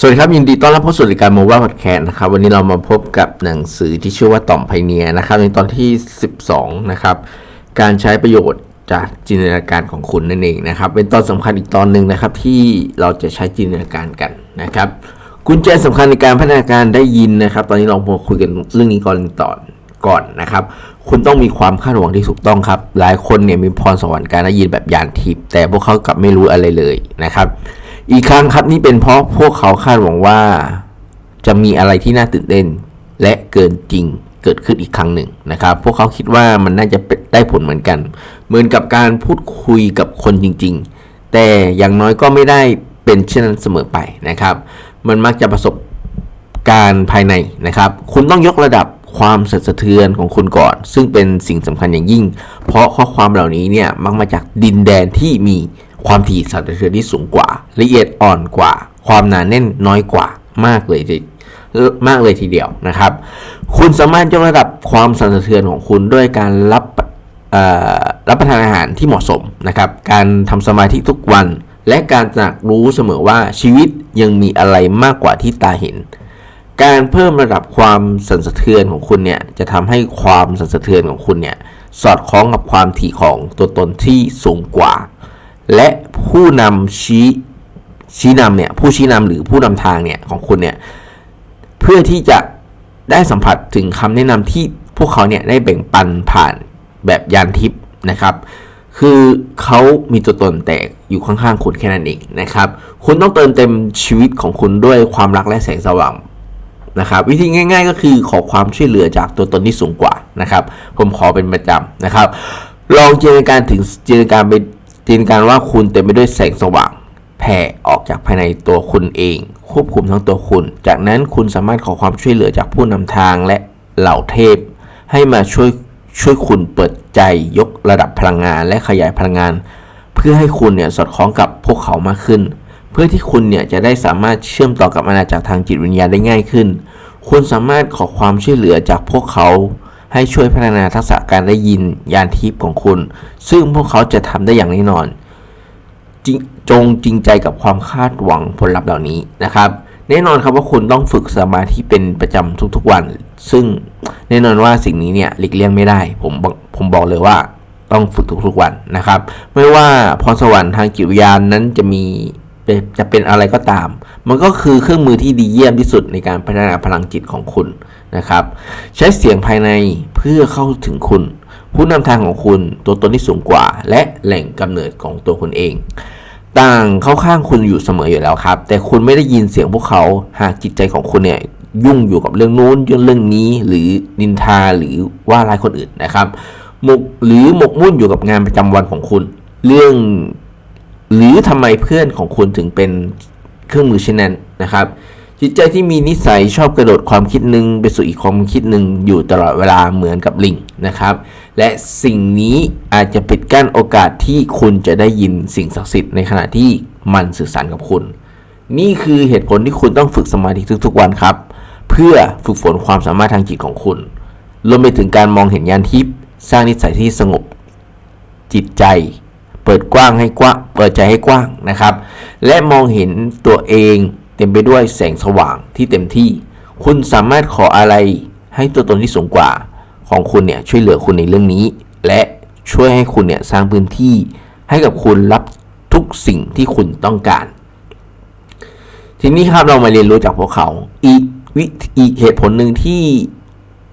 สวัสดีครับยินดีต้อนรับเข้าสู่รายการโมว่าพอดแคสต์นะครับวันนี้เรามาพบกับหนังสือที่ชื่อว่าต่อมไพเนียนะครับในตอนที่ 12นะครับการใช้ประโยชน์จากจินตนาการของคุณนั่นเองนะครับเป็นตอนสำคัญอีกตอนหนึ่งนะครับที่เราจะใช้จินตนาการกันนะครับกุญแจสำคัญในการพัฒนาการได้ยินนะครับ ตอนนี้เรามาคุยกันเรื่องนี้ก่อนตอนก่อนนะครับ คุณต้องมีความคาดหวังที่ถูกต้องครับ หลายคนเนี่ยมีพรสวรรค์การได้ยินแบบยานทิพย์แต่พวกเขากลับไม่รู้อะไรเลยนะครับ อีกครั้งครับนี่เป็นเพราะพวกเขาคาดหวังว่า จะมีอะไรที่น่าตื่นเต้น และเกินจริงเกิดขึ้นอีกครั้งหนึ่งนะครับ พวกเขาคิดว่ามันน่าจะได้ผลเหมือนกัน เหมือนกับการพูดคุยกับคนจริง ๆ แต่อย่างน้อยก็ไม่ได้เป็นเช่นนั้นเสมอไปนะครับ มันมักจะประสบการณ์ภายในนะครับ คุณต้องยกระดับความสั่นสะเทือนของคุณก่อน ซึ่งเป็นสิ่งสำคัญอย่างยิ่ง เพราะข้อความเหล่านี้เนี่ยมักมาจากดินแดนที่มี ความถี่สั่นสะเทือนที่สูงกว่า ละเอียดอ่อนกว่า ความหนาแน่นน้อยกว่ามากเลยทีมากเลยทีเดียวนะครับ คุณสามารถยกระดับความสั่นสะเทือนของคุณด้วยการรับรับประทานอาหารที่เหมาะสมนะครับ การทำสมาธิทุกวัน และการตระหนักรู้เสมอว่าชีวิตยังมีอะไรมากกว่าที่ตาเห็น การเพิ่มระดับความสั่นสะเทือนของคุณเนี่ยจะทำให้ความสั่นสะเทือนของคุณเนี่ยสอดคล้องกับความถี่ของตัวตนที่สูงกว่า และผู้นำชี้ชี้นำเนี่ยผู้ชี้นำหรือผู้นำทางเนี่ยของคุณเนี่ยเพื่อที่จะได้สัมผัสถึงคำแนะนำที่พวกเขาเนี่ยได้แบ่งปันผ่านแบบยานทิพย์นะครับ คือเขามีตัวตนแต่อยู่ข้างๆคุณแค่นั้นเองนะครับ คุณต้องเติมเต็มชีวิตของคุณด้วยความรักและแสงสว่างนะครับ วิธีง่าย ๆ ก็คือขอความช่วยเหลือจากตัวตนที่สูงกว่านะครับ ผมขอเป็นประจำนะครับ ลองจินตนาการถึงจินตนาการไป ตนการว่าคุณเต็มไปด้วยแสงสว่างแผ่ออกจากภายในตัวคุณเอง ควบคุมทั้งตัวคุณ จากนั้นคุณสามารถขอความช่วยเหลือจากผู้นำทางและเหล่าเทพ ให้มาช่วยช่วยคุณเปิดใจยกระดับพลังงานและขยายพลังงาน เพื่อให้คุณเนี่ยสอดคล้องกับพวกเขามากขึ้น เพื่อที่คุณเนี่ยจะได้สามารถเชื่อมต่อกับอาณาจักรทางจิตวิญญาณได้ง่ายขึ้น คุณสามารถขอความช่วยเหลือจากพวกเขา ให้ช่วยพัฒนาทักษะการได้ยินยานทิพย์ของคุณ ซึ่งพวกเขาจะทำได้อย่างแน่นอนจงจงจริงใจกับความคาดหวังผลลัพธ์เหล่านี้นะครับแน่นอนครับว่าคุณต้องฝึกสมาธิเป็นประจำทุกๆวัน ซึ่งแน่นอนว่าสิ่งนี้เนี่ยหลีกเลี่ยงไม่ได้ ผมผมบอกเลยว่าต้องฝึกทุกๆวันนะครับ ไม่ว่าพรสวรรค์ทางจิตวิญญาณนั้นจะมีจะเป็นอะไรก็ตาม มันก็คือเครื่องมือที่ดีเยี่ยมที่สุดในการพัฒนาพลังจิตของคุณ นะครับ ใช้เสียงภายในเพื่อเข้าถึงคุณ ผู้นำทางของคุณตัวตนที่สูงกว่า และแหล่งกำเนิดของตัวคุณเอง ต่างเข้าข้างคุณอยู่เสมออยู่แล้วครับ แต่คุณไม่ได้ยินเสียงพวกเขาหากจิตใจของคุณเนี่ยยุ่งอยู่กับเรื่องนู้นเรื่องเรื่องนี้หรือนินทาหรือว่าร้ายคนอื่นนะครับหมกหรือหมกมุ่นอยู่กับงานประจำวันของคุณ เรื่อง หรือทำไมเพื่อนของคุณถึงเป็นเครื่องมือเช่นนั้นนะครับ จิตใจที่มีนิสัยชอบกระโดดความคิดหนึ่งไปสู่อีกความคิดหนึ่งอยู่ตลอดเวลาเหมือนกับลิงนะครับ และสิ่งนี้อาจจะปิดกั้นโอกาสที่คุณจะได้ยินสิ่งศักดิ์สิทธิ์ในขณะที่มันสื่อสารกับคุณ นี่คือเหตุผลที่คุณต้องฝึกสมาธิทุกๆวันครับ เพื่อฝึกฝนความสามารถทางจิตของคุณรวมไปถึงการมองเห็นยานทิพย์สร้างนิสัยที่สงบ จิตใจ เปิดกว้างให้กว้างเปิดใจให้กว้างนะครับ และมองเห็นตัวเอง เต็มไปด้วยแสงสว่างที่เต็มที่ คุณสามารถขออะไรให้ตัวตนที่สูงกว่า ของคุณเนี่ยช่วยเหลือคุณในเรื่องนี้ และช่วยให้คุณเนี่ยสร้างพื้นที่ให้กับคุณรับทุกสิ่งที่คุณต้องการ ทีนี้ครับเรามาเรียนรู้จากพวกเขา อีกวิอีกเหตุผลหนึ่งที่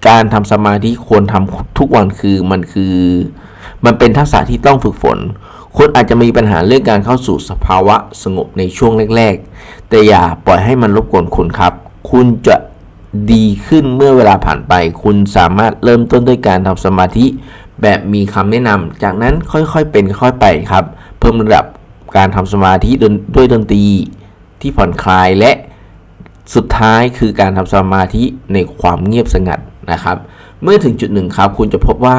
การทำสมาธิควรทำทุกวันคือมันคือ มันเป็นทักษะที่ต้องฝึกฝน คุณอาจจะมีปัญหาเรื่องการเข้าสู่สภาวะสงบในช่วงแรกๆ แต่อย่าปล่อยให้มันรบกวนคุณครับ คุณจะดีขึ้นเมื่อเวลาผ่านไป คุณสามารถเริ่มต้นด้วยการทำสมาธิ แบบมีคำแนะนำ จากนั้นค่อยๆเป็นค่อยไปครับ เพิ่มระดับการทำสมาธิดนด้วยดนตรีที่ผ่อนคลายและสุดท้ายคือการทำสมาธิในความเงียบสงัดนะครับ เมื่อถึงจุดหนึ่งครับ คุณจะพบว่า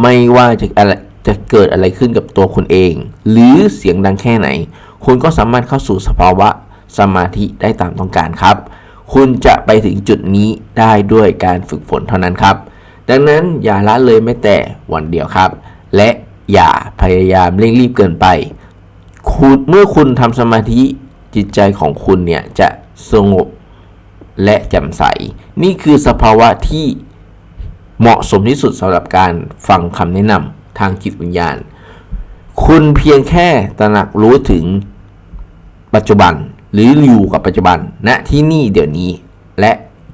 ไม่ว่าจะอะไร จะเกิดอะไรขึ้นกับตัวคุณเอง หรือเสียงดังแค่ไหน คุณก็สามารถเข้าสู่สภาวะสมาธิได้ตามต้องการครับ คุณจะไปถึงจุดนี้ได้ด้วยการฝึกฝนเท่านั้นครับ ดังนั้นอย่าละเลยแม้แต่วันเดียวครับ และอย่าพยายามเร่งรีบเกินไปคุณเมื่อคุณทำสมาธิจิตใจของคุณเนี่ยจะสงบและแจ่มใส นี่คือสภาวะที่เหมาะสมที่สุดสำหรับการฟังคำแนะนำ ทางจิตวิญญาณ คุณเพียงแค่ตระหนักรู้ถึงปัจจุบันหรืออยู่กับปัจจุบันณที่นี่เดี๋ยวนี้ และ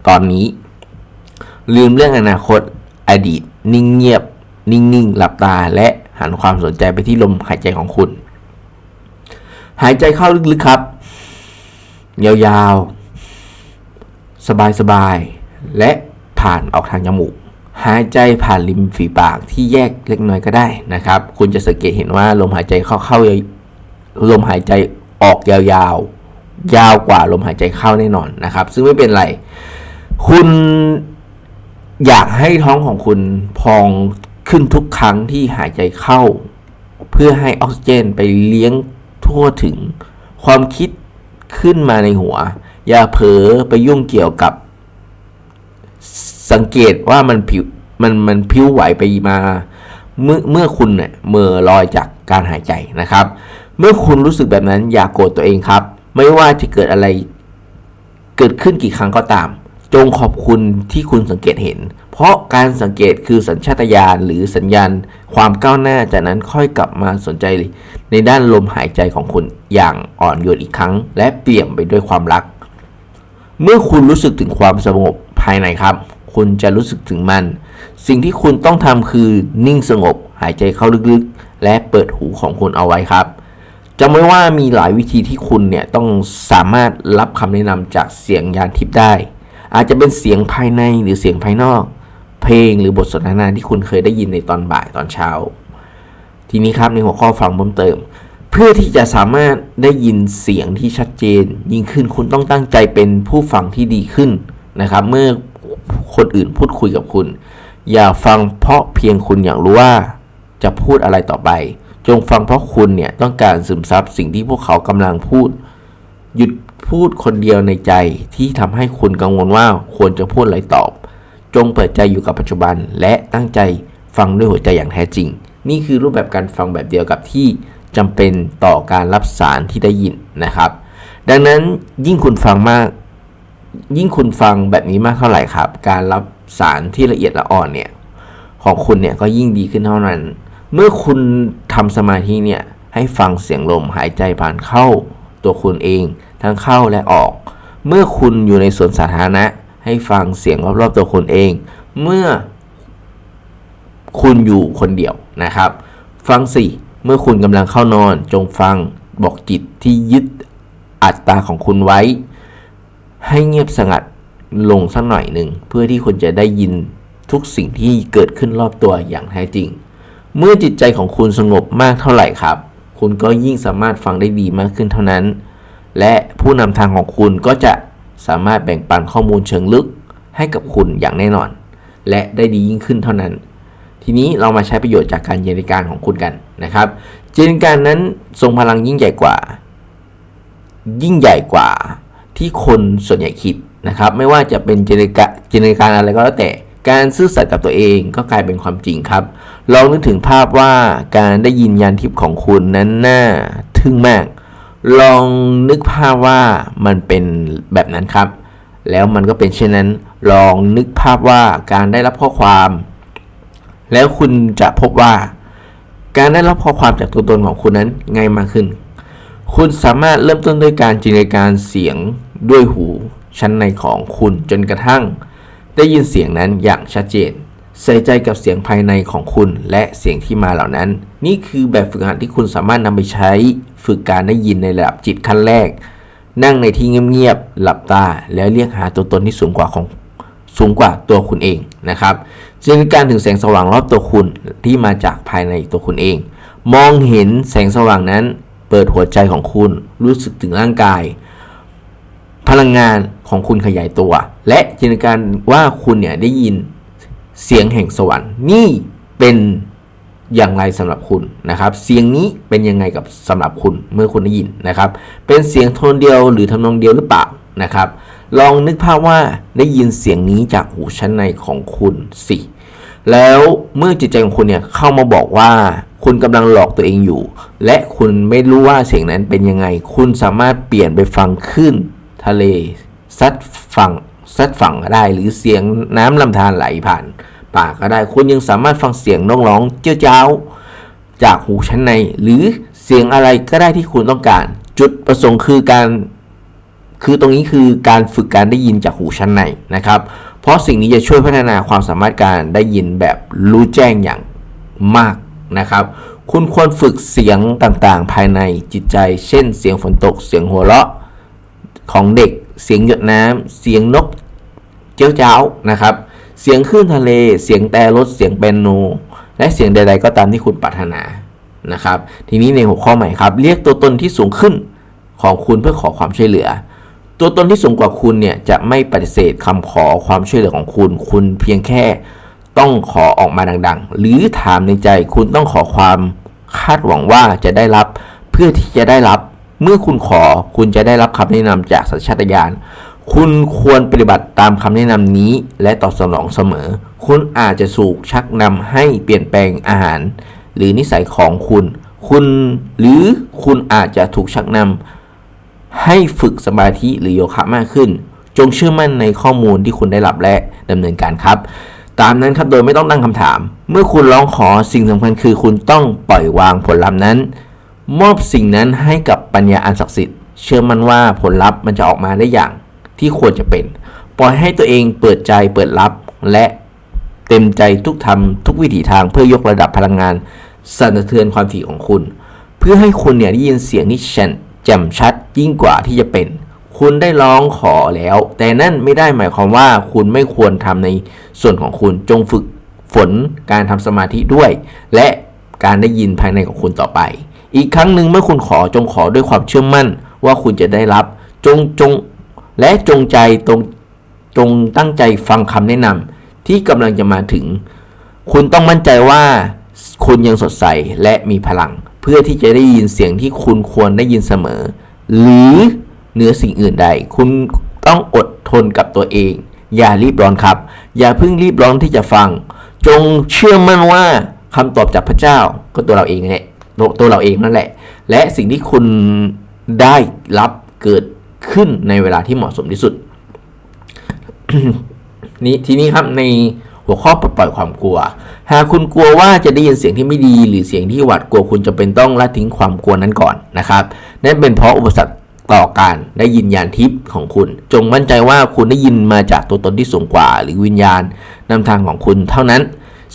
ตอนนี้ ลืมเรื่องอนาคต อดีต นิ่งเงียบ นิ่งๆหลับตาและหันความสนใจไปที่ลมหายใจของคุณ หายใจเข้าลึกๆครับ ยาวๆ สบายๆ และผ่านออกทางจมูก หายใจผ่านริมฝีปากที่แยกเล็กน้อยก็ได้นะครับ คุณจะสังเกตเห็นว่าลมหายใจเข้าเข้าลมหายใจออกยาวๆ ยาวกว่าลมหายใจเข้าแน่นอนนะครับ ซึ่งไม่เป็นไร คุณอยากให้ท้องของคุณพองขึ้นทุกครั้งที่หายใจเข้า เพื่อให้ออกซิเจนไปเลี้ยงทั่วถึงความคิดขึ้นมาในหัว อย่าเผลอไปยุ่งเกี่ยวกับ สังเกตว่ามันผิวมันมันพิ้วไหวไปมา เมื่อเมื่อคุณเนี่ยเมื่อลอยจากการหายใจนะครับ เมื่อคุณรู้สึกแบบนั้นอย่ากโกรธตัวเองครับ ไม่ว่าจะเกิดอะไรเกิดขึ้นกี่ครั้งก็ตาม จงขอบคุณที่คุณสังเกตเห็น เพราะการสังเกตคือสัญชาตญาณหรือสัญญาณ ความก้าวหน้าจากนั้นค่อยกลับมาสนใจ ในด้านลมหายใจของคุณอย่างอ่อนโยนอีกครั้ง และเปี่ยมไปด้วยความรัก เมื่อคุณรู้สึกถึงความสงบภายในครับ คุณจะรู้สึกถึงมัน สิ่งที่คุณต้องทำคือนิ่งสงบ หายใจเข้าลึกๆ และเปิดหูของคุณเอาไว้ครับจำไว้ว่ามีหลายวิธีที่คุณเนี่ยต้องสามารถรับคำแนะนำจากเสียงยานทิพย์ได้ อาจจะเป็นเสียงภายในหรือเสียงภายนอก เพลงหรือบทสนทนาที่คุณเคยได้ยินในตอนบ่ายตอนเช้า ทีนี้ครับในหัวข้อฟังเพิ่มเติม เพื่อที่จะสามารถได้ยินเสียงที่ชัดเจน ยิ่งขึ้นคุณต้องตั้งใจเป็นผู้ฟังที่ดีขึ้นนะครับ เมื่อ คนอื่นพูดคุยกับคุณ อย่าฟังเพราะเพียงคุณอยากรู้ว่าจะพูดอะไรต่อไป จงฟังเพราะคุณเนี่ยต้องการซึมซับสิ่งที่พวกเขากำลังพูด หยุดพูดคนเดียวในใจที่ทำให้คุณกังวลว่าควรจะพูดอะไรตอบ จงเปิดใจอยู่กับปัจจุบัน และตั้งใจฟังด้วยหัวใจอย่างแท้จริง นี่คือรูปแบบการฟังแบบเดียวกับที่จำเป็นต่อการรับสารที่ได้ยินนะครับ ดังนั้นยิ่งคุณฟังมาก ยิ่งคุณฟังแบบนี้มากเท่าไหร่ครับ การรับสารที่ละเอียดละอ่อนเนี่ยของคุณเนี่ยก็ยิ่งดีขึ้นเท่านั้น เมื่อคุณทำสมาธิเนี่ยให้ฟังเสียงลมหายใจผ่านเข้าตัวคุณเอง ทั้งเข้าและออก เมื่อคุณอยู่ในสวนสาธารณะ ให้ฟังเสียงรอบๆตัวคุณเอง เมื่อ คุณอยู่คนเดียวนะครับ ฟังสิเมื่อคุณกำลังเข้านอน จงฟังบอกจิตที่ยึดอัตตาของคุณไว้ ให้เงียบสงัดลงสักหน่อยหนึ่งเพื่อที่คุณจะได้ยินทุกสิ่งที่เกิดขึ้นรอบตัวอย่างแท้จริง เมื่อจิตใจของคุณสงบมากเท่าไหร่ครับ คุณก็ยิ่งสามารถฟังได้ดีมากขึ้นเท่านั้น และผู้นำทางของคุณก็จะสามารถแบ่งปันข้อมูลเชิงลึกให้กับคุณอย่างแน่นอน และได้ดียิ่งขึ้นเท่านั้น ทีนี้เรามาใช้ประโยชน์จากการจินตนาการของคุณกันนะครับจินตนาการนั้นทรงพลังยิ่งใหญ่กว่า ยิ่งใหญ่กว่า ที่คนส่วนใหญ่คิดนะครับ ไม่ว่าจะเป็นจินตนากจินตนาการอะไรก็แล้วแต่การซื่อสัตย์กับตัวเองก็กลายเป็นความจริงครับ ลองนึกถึงภาพว่าการได้ยินยานทิพย์ของคุณนั้นน่าทึ่งมาก ลองนึกภาพว่ามันเป็นแบบนั้นครับ แล้วมันก็เป็นเช่นนั้น ลองนึกภาพว่าการได้รับข้อความ แล้วคุณจะพบว่า การได้รับข้อความจากตัวตนของคุณนั้นง่ายมากขึ้น คุณสามารถเริ่มต้นด้วยการจินตนาการเสียง ด้วยหูชั้นในของคุณจนกระทั่ง ได้ยินเสียงนั้นอย่างชัดเจน ใส่ใจกับเสียงภายในของคุณและเสียงที่มาเหล่านั้น นี่คือแบบฝึกหัดที่คุณสามารถนำไปใช้ฝึกการได้ยินในระดับจิตขั้นแรก นั่งในที่เงียบๆหลับตาแล้วเรียกหาตัวตนที่สูงกว่าของสูงกว่าตัวคุณเองนะครับจินตนาการถึงแสงสว่างรอบตัวคุณที่มาจากภายในตัวคุณเอง มองเห็นแสงสว่างนั้น เปิดหัวใจของคุณรู้สึกถึงร่างกาย พลังงานของคุณขยายตัว และจินตนาการว่าคุณเนี่ยได้ยินเสียงแห่งสวรรค์นี่เป็นอย่างไรสำหรับคุณนะครับ เสียงนี้เป็นยังไงกับสำหรับคุณเมื่อคุณได้ยินนะครับ เป็นเสียงโทนเดียวหรือทำนองเดียวหรือเปล่านะครับ ลองนึกภาพว่าได้ยินเสียงนี้จากหูชั้นในของคุณสิแล้วเมื่อจิตใจของคุณเนี่ยเข้ามาบอกว่าคุณกำลังหลอกตัวเองอยู่ และคุณไม่รู้ว่าเสียงนั้นเป็นยังไง คุณสามารถเปลี่ยนไปฟังคลื่น ทะเลซัดฝั่งซัดฝั่งก็ได้ หรือเสียงน้ำลำธารไหลผ่านป่าก็ได้คุณยังสามารถฟังเสียงนกร้องเจ้าเจ้า จากหูชั้นใน หรือเสียงอะไรก็ได้ที่คุณต้องการ จุดประสงค์คือการ คือตรงนี้คือการฝึกการได้ยินจากหูชั้นในนะครับ เพราะสิ่งนี้จะช่วยพัฒนาความสามารถการได้ยินแบบรู้แจ้งอย่างมากนะครับ คุณควรฝึกเสียงต่างๆ ภายในจิตใจ เช่น เสียงฝนตกเสียงหัวเราะ ของเด็ก เสียงหยดน้ำเสียงนกเจ้าเจ้านะครับ เสียงคลื่นทะเล เสียงแต่รถ เสียงเปียโน และเสียงใด ๆ ก็ตามที่คุณปรารถนานะครับ ทีนี้ในหัวข้อใหม่ครับ เรียกตัวตนที่สูงขึ้นของคุณเพื่อขอความช่วยเหลือ ตัวตนที่สูงกว่าคุณเนี่ยจะไม่ปฏิเสธคำขอความช่วยเหลือของคุณ คุณเพียงแค่ต้องขอออกมาดัง ๆ หรือถามในใจคุณต้องขอความคาดหวังว่าจะได้รับ เพื่อที่จะได้รับ เมื่อคุณขอคุณจะได้รับคำแนะนำจากสัญชาตญาณคุณควรปฏิบัติตามคำแนะนำนี้และตอบสนองเสมอ คุณอาจจะสูกชักนำให้เปลี่ยนแปลงอาหาร หรือนิสัยของคุณ คุณหรือคุณอาจจะถูกชักนำให้ฝึกสมาธิหรือโยคะมากขึ้น จงเชื่อมั่นในข้อมูลที่คุณได้รับและดำเนินการครับ ตามนั้นครับโดยไม่ต้องตั้งคำถาม เมื่อคุณร้องขอสิ่งสำคัญคือ คุณต้องปล่อยวางผลลัพธ์นั้น มอบสิ่งนั้นให้กับปัญญาอันศักดิ์สิทธิ์ เชื่อมั่นว่าผลลัพธ์มันจะออกมาได้อย่างที่ควรจะเป็น ปล่อยให้ตัวเองเปิดใจเปิดรับและเต็มใจทุกทำทุกวิถีทางเพื่อยกระดับพลังงานสั่นสะเทือนความถี่ของคุณ เพื่อให้คุณเนี่ยได้ยินเสียงที่ชัดแจ่มชัดยิ่งกว่าที่จะเป็น คุณได้ร้องขอแล้ว แต่นั่นไม่ได้หมายความว่าคุณไม่ควรทำในส่วนของคุณจงฝึกฝนการทำสมาธิด้วย และการได้ยินภายในของคุณต่อไป อีกครั้งหนึ่งเมื่อคุณขอจงขอด้วยความเชื่อมั่นว่าคุณจะได้รับ จงจงและจงใจตรงจงตั้งใจฟังคำแนะนำที่กำลังจะมาถึง คุณต้องมั่นใจว่าคุณยังสดใสและมีพลัง เพื่อที่จะได้ยินเสียงที่คุณควรได้ยินเสมอ หรือเหนือสิ่งอื่นใด คุณต้องอดทนกับตัวเอง อย่ารีบร้อนครับ อย่าเพิ่งรีบร้อนที่จะฟัง จงเชื่อมั่นว่าคำตอบจากพระเจ้าก็ตัวเราเองแหละ ตัวเราเองนั่นแหละ และสิ่งที่คุณได้รับเกิดขึ้นในเวลาที่เหมาะสมที่สุดนี้ทีนี้ครับในหัวข้อปลดปล่อยความกลัว หากคุณกลัวว่าจะได้ยินเสียงที่ไม่ดี หรือเสียงที่หวาดกลัวคุณจะเป็นต้องละทิ้งความกลัวนั้นก่อนนะครับนั่นเป็นเพราะอุปสรรคต่อการได้ยินญาณทิพย์ของคุณ จงมั่นใจว่าคุณได้ยินมาจากตัวตนที่สูงกว่า หรือวิญญาณนำทางของคุณเท่านั้น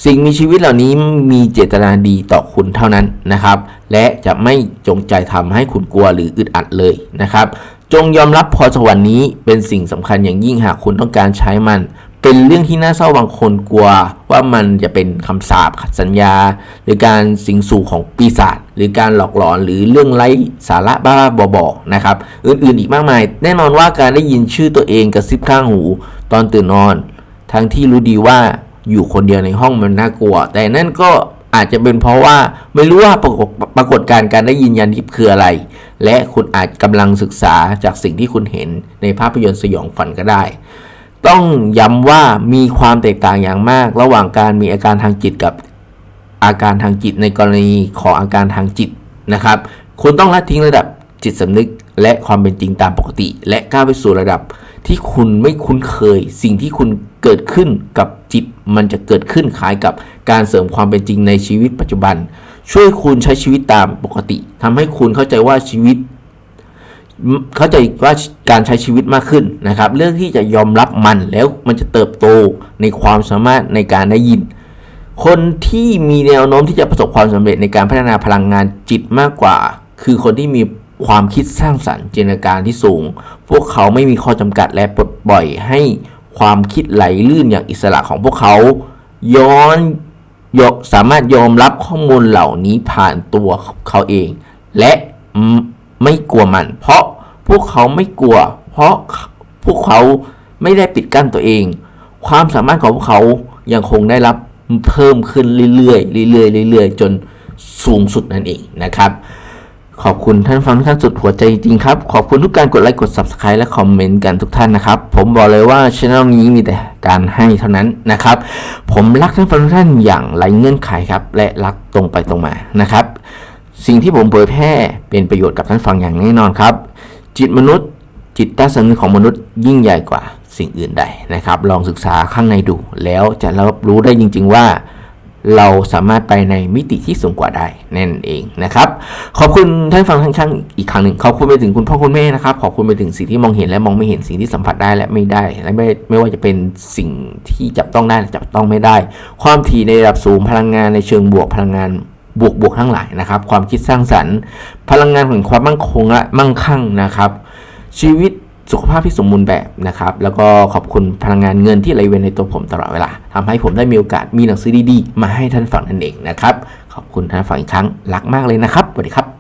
สิ่งมีชีวิตเหล่านี้มีเจตนาดีต่อคุณเท่านั้นนะครับ และจะไม่จงใจทำให้คุณกลัวหรืออึดอัดเลยนะครับ จงยอมรับพรสวรรค์นี้เป็นสิ่งสำคัญอย่างยิ่งหากคุณต้องการใช้มัน เป็นเรื่องที่น่าเศร้าบางคนกลัว ว่ามันจะเป็นคำสาปขัดสัญญา หรือการสิงสู่ของปีศาจหรือการหลอกหลอนหรือเรื่องไร้สาระบ้าบอๆนะครับ อื่นๆอีกมากมาย แน่นอนว่าการได้ยินชื่อตัวเองกระซิบข้างหู ตอนตื่นนอน ทั้งที่รู้ดีว่า อยู่คนเดียวในห้องมันน่ากลัว แต่นั่นก็อาจจะเป็นเพราะว่าไม่รู้ว่าปรากฏปรากฏการณ์การได้ยินยันทิพย์คืออะไร และคุณอาจกำลังศึกษาจากสิ่งที่คุณเห็นในภาพยนตร์สยองฝันก็ได้ ต้องย้ำว่ามีความแตกต่างอย่างมาก ระหว่างการมีอาการทางจิตกับอาการทางจิตในกรณีของอาการทางจิตนะครับคุณต้องละทิ้งระดับจิตสำนึกและความเป็นจริงตามปกติ และก้าวไปสู่ระดับที่คุณไม่คุ้นเคย สิ่งที่คุณเกิดขึ้นกับ จิตมันจะเกิดขึ้นคล้ายกับการเสริมความเป็นจริงในชีวิตปัจจุบัน ช่วยคุณใช้ชีวิตตามปกติทำให้คุณเข้าใจว่าชีวิต เข้าใจว่าการใช้ชีวิตมากขึ้นนะครับ เรื่องที่จะยอมรับมันแล้วมันจะเติบโตในความสามารถในการได้ยิน คนที่มีแนวโน้มที่จะประสบความสำเร็จในการพัฒนาพลังงานจิตมากกว่า คือคนที่มีความคิดสร้างสรรค์จินตนาการที่สูง พวกเขาไม่มีข้อจำกัดและปลดปล่อยให้ ความคิดไหลลื่นอย่างอิสระของพวกเขา ย้อนยสามารถยอมรับข้อมูลเหล่านี้ผ่านตัวเขาเอง และไม่กลัวมัน เพราะพวกเขาไม่กลัว เพราะพวกเขาไม่ได้ปิดกั้นตัวเอง ความสามารถของพวกเขายังคงได้รับเพิ่มขึ้นเรื่อยๆเรื่อยๆเรื่อยๆจนสูงสุดนั่นเองนะครับ ขอบคุณท่านฟังทุกท่านสุดหัวใจจริงครับ ขอบคุณทุกการกดไลค์กด Subscribe และคอมเมนต์กันทุกท่านนะครับ ผมบอกเลยว่าช่องนี้มีแต่การให้เท่านั้นนะครับ ผมรักท่านฟังทุกท่านอย่างไร้เงื่อนไขครับ และรักตรงไปตรงมานะครับ สิ่งที่ผมเผยแพร่เป็นประโยชน์กับท่านฟังอย่างแน่นอนครับ จิตมนุษย์ จิตใต้สำนึกของมนุษย์ยิ่งใหญ่กว่าสิ่งอื่นใดนะครับ ลองศึกษาข้างในดู แล้วจะรับรู้ได้จริง ๆ ว่า เราสามารถไปในมิติที่สูงกว่าได้นั่นเองนะครับ ขอบคุณท่านฟังท่านข้างอีกครั้งหนึ่งขอบคุณไปถึงคุณพ่อคุณแม่นะครับ ขอบคุณไปถึงสิ่งที่มองเห็นและมองไม่เห็นสิ่งที่สัมผัสได้และไม่ได้และไม่ไม่ว่าจะเป็นสิ่งที่จับต้องได้จับต้องไม่ได้ ความถี่ในระดับสูงพลังงานในเชิงบวกพลังงานบวกบวกทั้งหลายนะครับ ความคิดสร้างสรรค์ พลังงานของความมั่งคงและมั่งคั่งนะครับ ชีวิต สุขภาพที่สมบูรณ์แบบนะครับ แล้วก็ขอบคุณพลังงานเงินที่ไหลเวียนในตัวผมตลอดเวลาทำให้ผมได้มีโอกาสมีหนังสือดีๆ มาให้ท่านฟังนั่นเองนะครับ ขอบคุณท่านฟังอีกครั้ง รักมากเลยนะครับสวัสดีครับ